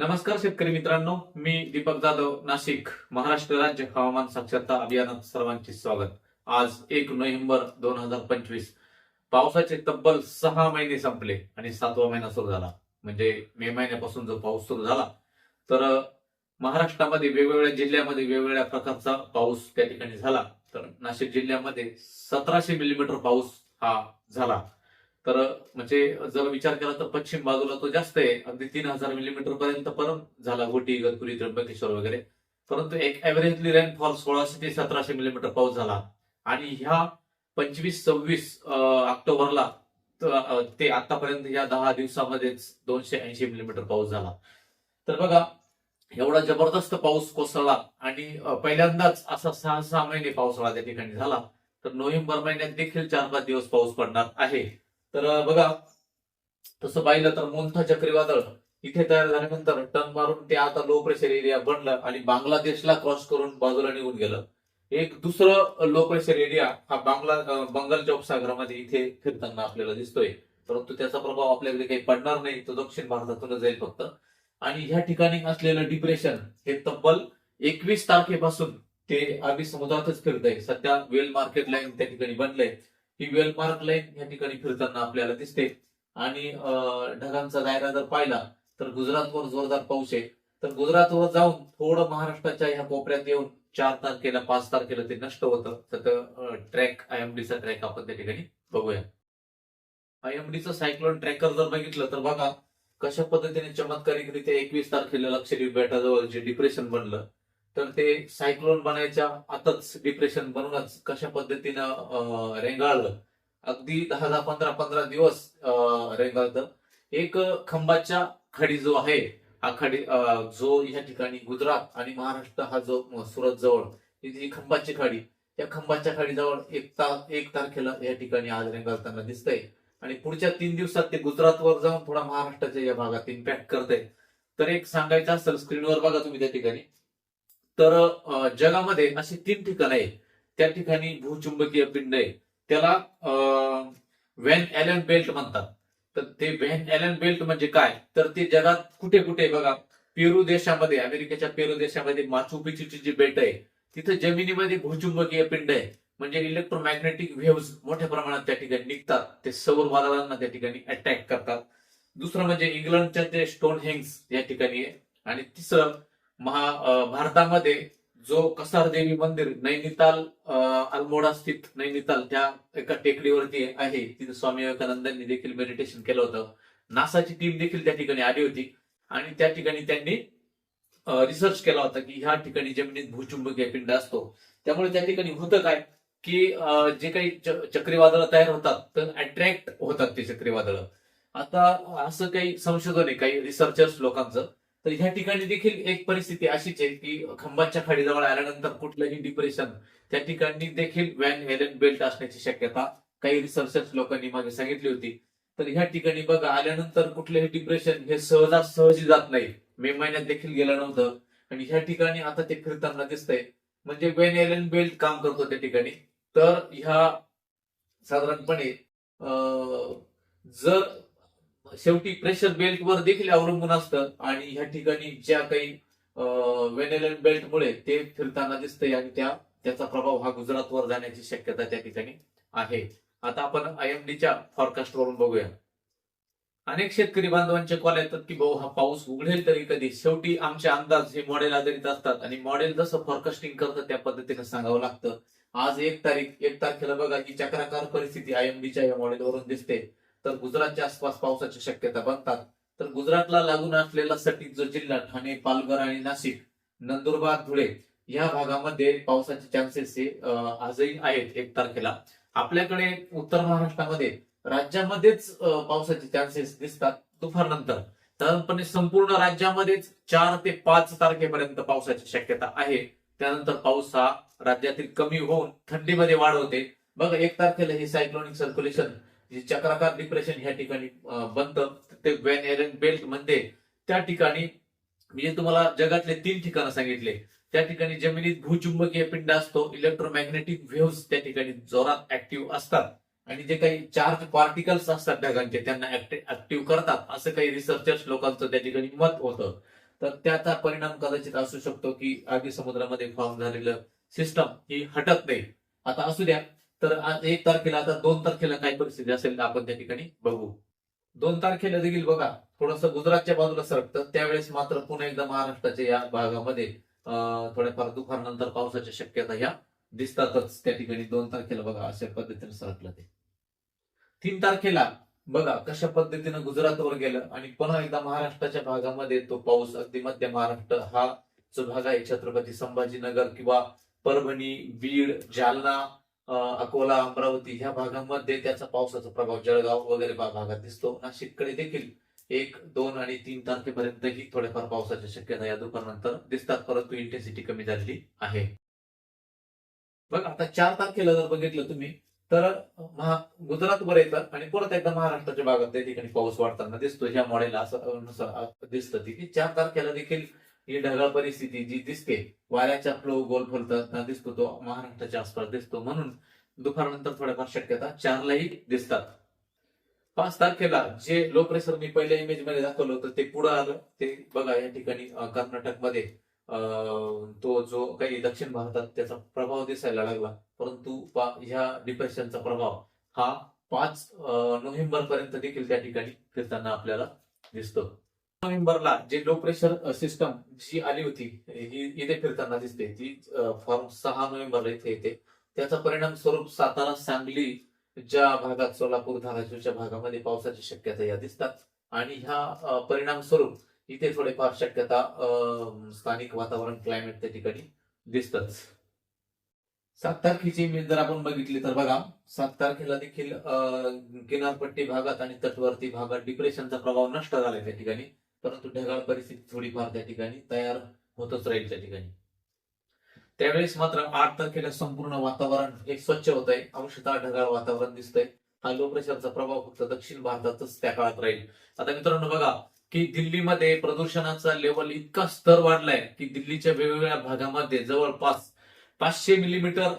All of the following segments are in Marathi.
नमस्कार शेतकरी मित्रांनो मी दीपक जाधव नाशिक महाराष्ट्र राज्य हवामान साक्षरता अभियानात सर्वांचे स्वागत. आज एक नोव्हेंबर दोन हजार पंचवीस. पावसाचे तब्बल सहा महिने संपले आणि सातवा महिना सुरू झाला. म्हणजे मे महिन्यापासून जो पाऊस सुरू झाला तर महाराष्ट्रामध्ये वेगवेगळ्या जिल्ह्यामध्ये वेगवेगळ्या प्रकारचा पाऊस त्या ठिकाणी झाला. तर नाशिक जिल्ह्यामध्ये सतराशे मिलीमीटर पाऊस हा झाला. तर म्हणजे जर विचार केला तर पश्चिम बाजूला तो जास्त आहे. अगदी तीन हजार मिलीमीटर पर्यंत परत झाला घोटी इगतपुरी त्र्यंबकेश्वर वगैरे. परंतु एक एव्हरेजली रेनफॉल सोळाशे ते सतराशे मिलीमीटर पाऊस झाला. आणि ह्या पंचवीस सव्वीस ऑक्टोबरला ते आतापर्यंत या दहा दिवसामध्येच दोनशे ऐंशी मिलीमीटर पाऊस झाला. तर बघा एवढा जबरदस्त पाऊस कोसळला आणि पहिल्यांदाच असा सहा सहा महिने पावसाळा त्या ठिकाणी झाला. तर नोव्हेंबर महिन्यात देखील चार पाच दिवस पाऊस पडणार आहे. तर बघा तसं पाहिलं तर मोंथा चक्रीवादळ इथे तयार झाल्यानंतर टर्न मारून ते आता लो प्रेशर एरिया बनलं आणि बांगलादेशला क्रॉस करून बाजूला निघून गेलं. एक दुसरं लो प्रेशर एरिया हा बांगला बंगालच्या उपसागरामध्ये इथे फिरताना आपल्याला दिसतोय. परंतु त्याचा प्रभाव आपल्याकडे काही पडणार नाही तो दक्षिण भारतातूनच जाईल फक्त. आणि ह्या ठिकाणी असलेलं डिप्रेशन हे तब्बल एकवीस तारखेपासून ते अरबी समुद्रातच फिरतंय. सध्या वेल मार्केट लाईन त्या ठिकाणी बनलंय. ही वेलमार्क लाईन या ठिकाणी फिरताना आपल्याला दिसते. आणि ढगांचा दायरा जर पाहिला तर गुजरातवर जोरदार पाऊस आहे. तर गुजरातवर जाऊन थोडं महाराष्ट्राच्या ह्या कोपऱ्यात येऊन चार तारखेला पाच तारखेला ते नष्ट होतं. तर ट्रॅक आयएमडीचा ट्रॅक आपण त्या ठिकाणी बघूया. आयएमडीचा सायक्लोन ट्रॅकर जर बघितलं तर बघा कशा पद्धतीने चमत्कारिकरित्या एकवीस तारखेला लक्षद्वीप बेटाजवळ जे डिप्रेशन बनलं. तर ते सायक्लोन बनायच्या आताच डिप्रेशन बनूनच कशा पद्धतीनं रेंगाळलं. अगदी दहा दहा पंधरा पंधरा दिवस रेंगाळत रेंगाळतं. एक खंबाच्या खाडी जो आहे हा खडी जो या ठिकाणी गुजरात आणि महाराष्ट्र हा जो सुरत जवळ जी खंबाची खाडी या खंबाच्या खाडीजवळ एक ता एक तारखेला या ठिकाणी आज रेंगाळताना दिसतंय. आणि पुढच्या तीन दिवसात ते गुजरातवर जाऊन थोडा महाराष्ट्राच्या या भागात इम्पॅक्ट करतंय. तर एक सांगायचं असेल स्क्रीनवर बघा तुम्ही त्या ठिकाणी. तर जगामध्ये अशी तीन ठिकाण आहेत. त्या ठिकाणी भूचुंबकीय पिंड आहे. त्याला व्हॅन एलन बेल्ट म्हणतात. तर ते व्हॅन एलन बेल्ट म्हणजे काय? तर ते जगात कुठे कुठे बघा? पेरू देशामध्ये अमेरिकेच्या पेरू देशामध्ये माचूपिचूची जी बेट आहे तिथे जमिनीमध्ये भूचुंबकीय पिंड आहे. म्हणजे इलेक्ट्रोमॅग्नेटिक व्हेव्स मोठ्या प्रमाणात त्या ठिकाणी निघतात. ते सौर वादळांना त्या ठिकाणी अटॅक करतात. दुसरं म्हणजे इंग्लंडच्या ते स्टोन हेंग्स या ठिकाणी आहे. आणि तिसरं महा भारतामध्ये जो कसार देवी मंदिर नैनिताल अल्मोडा स्थित नैनिताल त्या एका टेकडीवरती आहे तिथे स्वामी विवेकानंदांनी देखील मेडिटेशन केलं होतं. नासाची टीम देखील त्या ठिकाणी आली होती आणि त्या ठिकाणी त्यांनी रिसर्च केला होता की ह्या ठिकाणी जमिनीत भूचुंबकीय पिंड असतो. त्यामुळे त्या ठिकाणी होतं काय की जे काही चक्रीवादळ तयार होतात तर अट्रॅक्ट होतात ते चक्रीवादळ. आता असं काही संशोधन आहे काही रिसर्चर्स लोकांचं. तर ह्या ठिकाणी देखील एक परिस्थिती अशीच आहे की खंबाच्या खाडीजवळ आल्यानंतर कुठलंही डिप्रेशन त्या ठिकाणी देखील व्हॅन हेलन बेल्ट असण्याची शक्यता काही रिसर्चर्स लोकांनी मागे सांगितली होती. तर ह्या ठिकाणी बघा आल्यानंतर कुठलंही डिप्रेशन हे सहजासहजी जात नाही. मे महिन्यात देखील गेलं नव्हतं. आणि ह्या ठिकाणी आता ते फिरताना दिसतंय. म्हणजे वेन एलन बेल्ट काम करतो त्या ठिकाणी. तर ह्या साधारणपणे जर शेवटी प्रेशर बेल्ट वर देखील अवलंबून असतं आणि ह्या ठिकाणी ज्या काही वेनेलन बेल्टमुळे ते फिरताना दिसतंय आणि त्या त्याचा प्रभाव हा गुजरातवर जाण्याची शक्यता त्या ठिकाणी आहे. आता आपण आयएमडीच्या फॉरकास्ट वरून बघूया. अनेक शेतकरी बांधवांचे कॉल येतात की भाऊ हा पाऊस उघडेल तरी कधी? शेवटी आमचे अंदाज हे मॉडेल आधारित असतात आणि मॉडेल जसं फॉरकास्टिंग करतं त्या पद्धतीने सांगावं लागतं. आज एक तारीख एक तारखेला बघा की चक्राकार परिस्थिती आयएमडीच्या या मॉडेलवरून दिसते. तर गुजरातच्या आसपास पावसाची शक्यता बघतात तर गुजरातला लागून असलेला सटीक जो जिल्हा ठाणे पालघर आणि नाशिक नंदुरबार धुळे या भागामध्ये पावसाचे चान्सेस हे आजही आहेत एक तारखेला. आपल्याकडे उत्तर महाराष्ट्रामध्ये राज्यामध्येच पावसाचे चान्सेस दिसतात दुपारनंतर. साधारणपणे संपूर्ण राज्यामध्येच चार ते पाच तारखेपर्यंत पावसाची शक्यता आहे. त्यानंतर पाऊस हा राज्यातील कमी होऊन थंडीमध्ये वाढ होते. बघा एक तारखेला हे सायक्लोनिक सर्क्युलेशन जे चक्राकार डिप्रेशन ह्या ठिकाणी अं, बनतं ते वेन एरन बेल्टमध्ये त्या ठिकाणी मी तुम्हाला जगातले तीन ठिकाणं सांगितले. त्या ठिकाणी जमिनीत भूचुंबकीय पिंड असतो इलेक्ट्रोमॅग्नेटिक व्हेव्स त्या ठिकाणी जोरात ऍक्टिव्ह असतात. आणि जे काही चार्ज पार्टिकल्स असतात ढगांचे त्यांना ऍक्टिव्ह करतात. असं काही रिसर्चर्स लोकांचं त्या ठिकाणी मत होतं. तर त्याचा परिणाम कदाचित असू शकतो की अरबी समुद्रामध्ये फॉर्म झालेलं सिस्टम ही हटत नाही. आता असू द्या तर आज एक तारखेला आता दोन तारखेला काय परिस्थिती असेल आपण त्या ठिकाणी बघू. दोन तारखेला देखील बघा थोडस गुजरातच्या बाजूला सरकतं. त्यावेळेस मात्र पुन्हा एकदा महाराष्ट्राच्या या भागामध्ये थोड्याफार दुपारनंतर पावसाच्या शक्यता ह्या दिसतातच. त्या ठिकाणी दोन तारखेला बघा अशा पद्धतीने सरकलं ते. तीन तारखेला बघा कशा पद्धतीनं गुजरातवर गेलं आणि पुन्हा एकदा महाराष्ट्राच्या भागामध्ये तो पाऊस अगदी मध्य महाराष्ट्र हा जो भाग आहे छत्रपती संभाजीनगर किंवा परभणी बीड जालना अकोला अमरावती ह्या भागामध्ये त्याचा पावसाचा प्रभाव जळगाव वगैरे भागात दिसतो. नाशिककडे देखील एक दोन आणि तीन तारखेपर्यंतही थोड्याफार पावसाच्या शक्यता या दुपारनंतर दिसतात. परंतु इंटेन्सिटी कमी झालेली आहे. बघ आता चार तारखेला जर बघितलं तुम्ही तर महा गुजरातवर येतात आणि परत एकदा महाराष्ट्राच्या भागात त्या ठिकाणी पाऊस वाढताना दिसतो. ह्या मॉडेल असं दिसतं की चार तारखेला देखील ही ढगाळ परिस्थिती जी दिसते वाऱ्याचा फ्लो गोल फलताना दिसतो तो महाराष्ट्राच्या आसपास दिसतो. म्हणून दुपारनंतर थोड्याफार शक्यता चारलाही दिसतात. पाच तारखेला जे लो प्रेशर मी पहिल्या इमेजमध्ये दाखवलं होतं ते पुढे आलं. ते बघा या ठिकाणी कर्नाटकमध्ये तो जो काही दक्षिण भारतात त्याचा प्रभाव दिसायला लागला. परंतु ह्या डिप्रेशनचा प्रभाव हा पाच नोव्हेंबर पर्यंत देखील त्या ठिकाणी फिरताना आपल्याला दिसतो. नोव्हेंबरला जे लो प्रेशर सिस्टम जी आली होती ही इथे फिरताना दिसते ती फॉर्म सहा नोव्हेंबरला इथे येते. त्याचा परिणाम स्वरूप सातारा सांगली ज्या भागात सोलापूर धाराशिवच्या भागामध्ये पावसाची शक्यता या दिसतात. आणि ह्या परिणाम स्वरूप इथे थोडेफार शक्यता स्थानिक वातावरण क्लायमेट त्या ठिकाणी दिसतच. सात तारखेची मी जर आपण बघितली तर बघा सात तारखेला देखील किनारपट्टी भागात आणि तटवर्ती भागात डिप्रेशनचा प्रभाव नष्ट झालाय त्या ठिकाणी. परंतु ढगाळ परिस्थिती थोडीफार त्या ठिकाणी तयार होतच राहील त्या ठिकाणी. त्यावेळेस मात्र आठ तारखेला संपूर्ण वातावरण हे स्वच्छ होत आहे. अंशतः ढगाळ वातावरण दिसतंय. हा लो प्रेशरचा प्रभाव फक्त दक्षिण भारतातच त्या काळात राहील. आता मित्रांनो बघा की दिल्लीमध्ये प्रदूषणाचा लेवल इतका स्तर वाढलाय की दिल्लीच्या वेगवेगळ्या भागामध्ये जवळपास पाचशे मिलीमीटर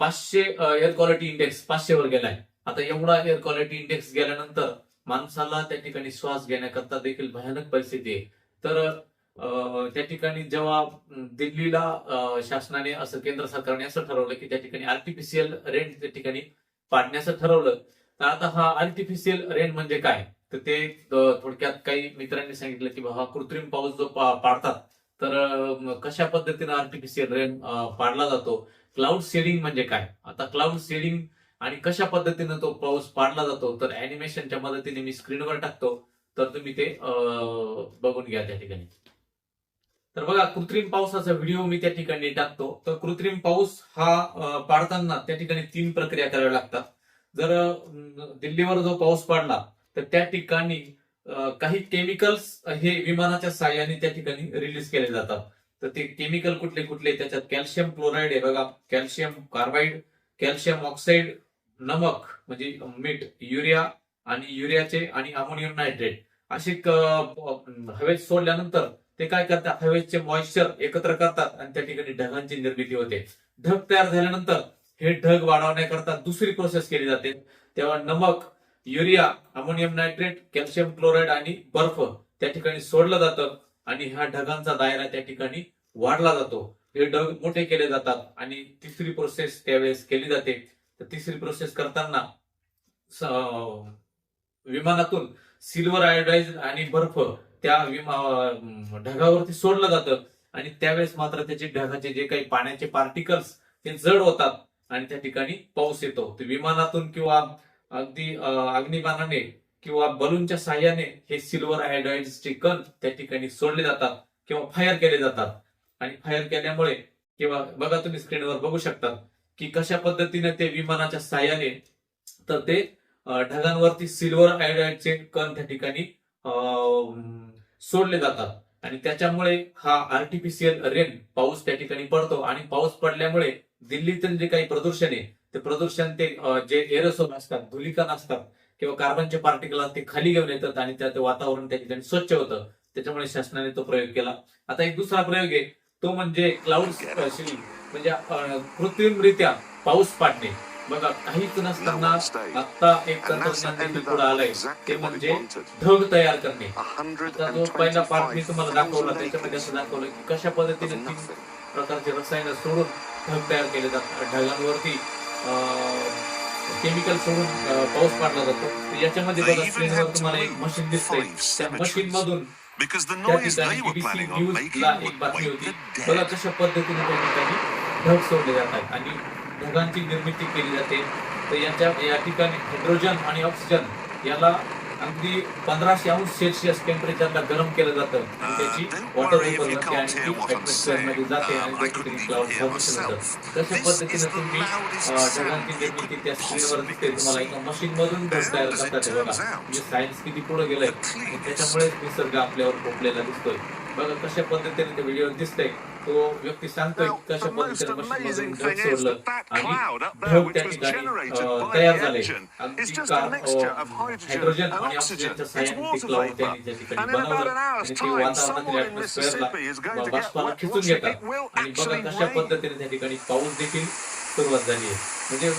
पाचशे एअर क्वालिटी इंडेक्स पाचशे वर गेलाय. आता एवढा एअर क्वालिटी इंडेक्स गेल्यानंतर माणसाला त्या ठिकाणी श्वास घेण्याकरता देखील भयानक परिस्थिती आहे. तर त्या ठिकाणी जेव्हा दिल्लीला शासनाने असं केंद्र सरकारने असं ठरवलं की त्या ठिकाणी आर्टिफिशियल रेंट त्या ठिकाणी पाडण्याचं ठरवलं तर आता हा आर्टिफिशियल रेन म्हणजे काय? तर ते थोडक्यात काही मित्रांनी सांगितलं की हा कृत्रिम पाऊस जो पाडतात तर कशा पद्धतीनं आर्टिफिशियल रेन पाडला जातो? क्लाउड सेडिंग म्हणजे काय? आता क्लाउड सेडिंग आणि कशा पद्धतीनं तो पाऊस पाडला जातो तर अॅनिमेशनच्या मदतीने मी स्क्रीनवर टाकतो तर तुम्ही ते बघून घ्या त्या ठिकाणी. तर बघा कृत्रिम पावसाचा व्हिडिओ मी त्या ठिकाणी टाकतो. तर कृत्रिम पाऊस हा पाडताना त्या ठिकाणी तीन प्रक्रिया कराव्या लागतात. जर दिल्लीवर जो पाऊस पडला तर त्या ठिकाणी काही केमिकल्स हे विमानाच्या साह्याने त्या ठिकाणी रिलीज केले जातात. तर ते केमिकल कुठले कुठले त्याच्यात कॅल्शियम क्लोराईड आहे बघा. कॅल्शियम कार्बाईड कॅल्शियम ऑक्साईड नमक म्हणजे मीठ युरिया आणि युरियाचे आणि अमोनियम नायट्रेट असे हवेत सोडल्यानंतर ते काय करतात? हवेचे मॉइश्चर एकत्र करतात आणि त्या ठिकाणी ढगांची निर्मिती होते. ढग तयार झाल्यानंतर हे ढग वाढवण्याकरता दुसरी प्रोसेस केली जाते. तेव्हा नमक urea ammonium nitrate calcium chloride आणि बर्फ त्या ठिकाणी सोडलं जातं आणि ह्या ढगांचा दायरा त्या ठिकाणी वाढला जातो. हे ढग मोठे केले जातात आणि तिसरी प्रोसेस त्यावेळेस केली जाते. तर तिसरी प्रोसेस करताना विमानातून सिल्वर आयोडाईज आणि बर्फ त्या विमा ढगावरती सोडलं जातं. आणि त्यावेळेस मात्र त्याचे ढगाचे जे काही पाण्याचे पार्टिकल्स ते जड होतात आणि त्या ठिकाणी पाऊस येतो. ते विमानातून किंवा अगदी अग्निबाणाने किंवा बलूनच्या साह्याने हे सिल्वर आयोडाईडचे कण त्या ठिकाणी सोडले जातात किंवा फायर केले जातात. आणि फायर केल्यामुळे किंवा बघा तुम्ही स्क्रीनवर बघू शकता की कशा पद्धतीने ते विमानाच्या साह्याने तर ते ढगांवरती सिल्वर आयोडाईडचे कण त्या ठिकाणी सोडले जातात. आणि त्याच्यामुळे हा आर्टिफिशियल रेन पाऊस त्या ठिकाणी पडतो. आणि पाऊस पडल्यामुळे दिल्लीतील जे काही प्रदूषण आहे ते प्रदूषण ते जे एरोसोल असतात धुलिकण असतात किंवा कार्बनचे पार्टिकल ते खाली घेऊन येतात आणि त्या वातावरण त्या ठिकाणी स्वच्छ होतं. त्याच्यामुळे शासनाने तो प्रयोग केला. आता एक दुसरा प्रयोग आहे तो म्हणजे क्लाउड म्हणजे कृत्रिमरित्या पाऊस पाडणे. बघा काहीच नसताना आता एक तंत्रज्ञान पुढे आलंय. ते म्हणजे ढग तयार करणे. आता जो पहिला पार्ट मी तुम्हाला दाखवला त्याच्यामध्ये असं दाखवलं की कशा पद्धतीने तीन प्रकारचे रसायन सोडून ढग तयार केले जातात. ढगांवरती केमिकल सोडून पाऊस पाडला जातो. याच्यामध्ये बघा स्क्रीनवर तुम्हाला एक मशीन दिसतंय. त्या मशीन मधून त्या ठिकाणी they were BBC planning on news making ला would एक बातमी होती. बघा. कशा पद्धतीने त्या ठिकाणी ढग सोडले जातात आणि ढगांची निर्मिती केली जाते. तर याच्या या ठिकाणी हायड्रोजन आणि ऑक्सिजन याला अगदी पंधराशे अंश सेल्सिअस टेम्परेचरला गरम केलं जातं. आणि त्याची वॉटर वेपर बनते आणि ती. जाते आणि I त्या ठिकाणी couldn't cloud even hear formation होतं myself. तशा पद्धतीने तुम्ही ढगांची निर्मिती त्या स्क्रीनवर दिसते. तुम्हाला एका conceive. मशीन मधून ढग Now, तयार करतात हे बघा. म्हणजे सायन्स किती पुढे गेलंय. आणि त्याच्यामुळे निसर्ग आपल्यावर पोपलेला दिसतोय. बघा कशा पद्धतीने ते व्हिडिओ दिसतोय. तो व्यक्ती सांगतोय की कशा पद्धतीने ढग सोडलं आणि त्या ठिकाणी तयार झाले हायड्रोजन आणि. ऑक्सिजनच्या साह्याने ते क्लाउड. त्यांनी त्या ठिकाणी बनवलं आणि ते वातावरणातील ऍटमॉस्फिअरला बाष्पाला खिचून घेतात आणि बघा कशा. पद्धतीने त्या ठिकाणी पाऊस देखील सुरुवात झाली आहे. म्हणजे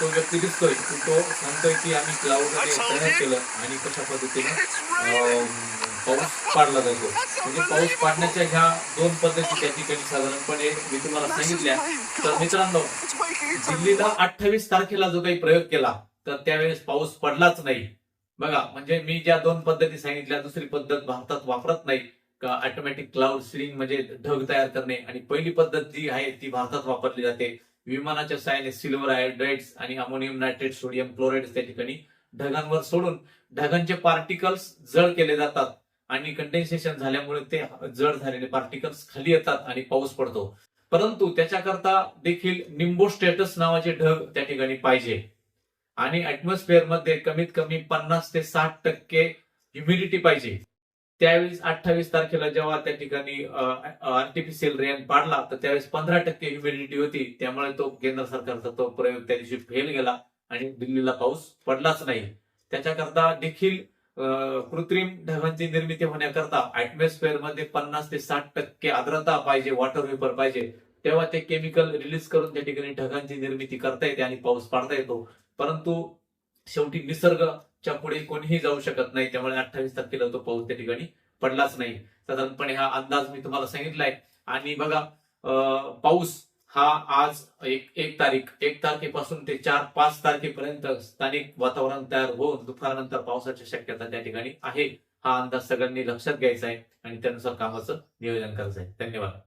तो व्यक्ती दिसतोय की तो सांगतोय की आम्ही क्लाउड I told तयार. केलं आणि कशा पद्धतीने पाऊस पाडला जातो. म्हणजे पाऊस पाडण्याच्या ह्या दोन पद्धती त्या ठिकाणी साधारणपणे मी तुम्हाला सांगितल्या. तर मित्रांनो दिल्लीला अठ्ठावीस तारखेला जो काही प्रयोग केला तर त्यावेळेस पाऊस पडलाच नाही. बघा म्हणजे मी ज्या दोन पद्धती सांगितल्या दुसरी पद्धत भारतात वापरत नाही. का ऑटोमॅटिक क्लाउड सीडिंग म्हणजे ढग तयार करणे. आणि पहिली पद्धत जी आहे ती भारतात वापरली जाते. विमानाच्या साहाय्याने सिल्वर हायड्रेट्स आणि अमोनियम नायट्रेट सोडियम क्लोराईड त्या ठिकाणी ढगांवर सोडून ढगांचे पार्टिकल्स जड केले जातात आणि कंडेन्सेशन झाल्यामुळे ते जड झालेले पार्टिकल्स खाली येतात आणि पाऊस पडतो. परंतु त्याच्याकरता देखील निंबो स्टेटस नावाचे ढग त्या ठिकाणी पाहिजे. आणि atmosphere मध्ये कमीत कमी पन्नास ते साठ टक्के ह्युमिडिटी पाहिजे. त्यावेळेस अठ्ठावीस तारखेला जेव्हा त्या ठिकाणी आर्टिफिशियल रेन पाडला तर त्यावेळेस पंधरा टक्के ह्युमिडिटी होती. त्यामुळे तो केंद्र सरकारचा तो प्रयोग त्या दिवशी फेल गेला आणि दिल्लीला पाऊस पडलाच नाही. त्याच्याकरता देखील कृत्रिम ढगांची निर्मिती होण्याकरता atmosphere मध्ये पन्नास ते साठ टक्के आर्द्रता पाहिजे वॉटर वेपर पाहिजे. तेव्हा ते केमिकल रिलीज करून त्या ठिकाणी ढगांची निर्मिती करता येते आणि पाऊस पाडता येतो. परंतु शेवटी निसर्गच्या पुढे कोणीही जाऊ शकत नाही. त्यामुळे अठ्ठावीस तारखेला तो पाऊस त्या ठिकाणी पडलाच नाही. साधारणपणे हा अंदाज मी तुम्हाला सांगितलाय. आणि बघा पाऊस हा आज एक एक तारीख एक तारखेपासून ते चार पाच तारखेपर्यंत स्थानिक वातावरण तयार होऊन दुपारनंतर पावसाची शक्यता त्या ठिकाणी आहे. हा अंदाज सगळ्यांनी लक्षात घ्यायचा आहे आणि त्यानुसार कामाचं नियोजन करायचं आहे. धन्यवाद.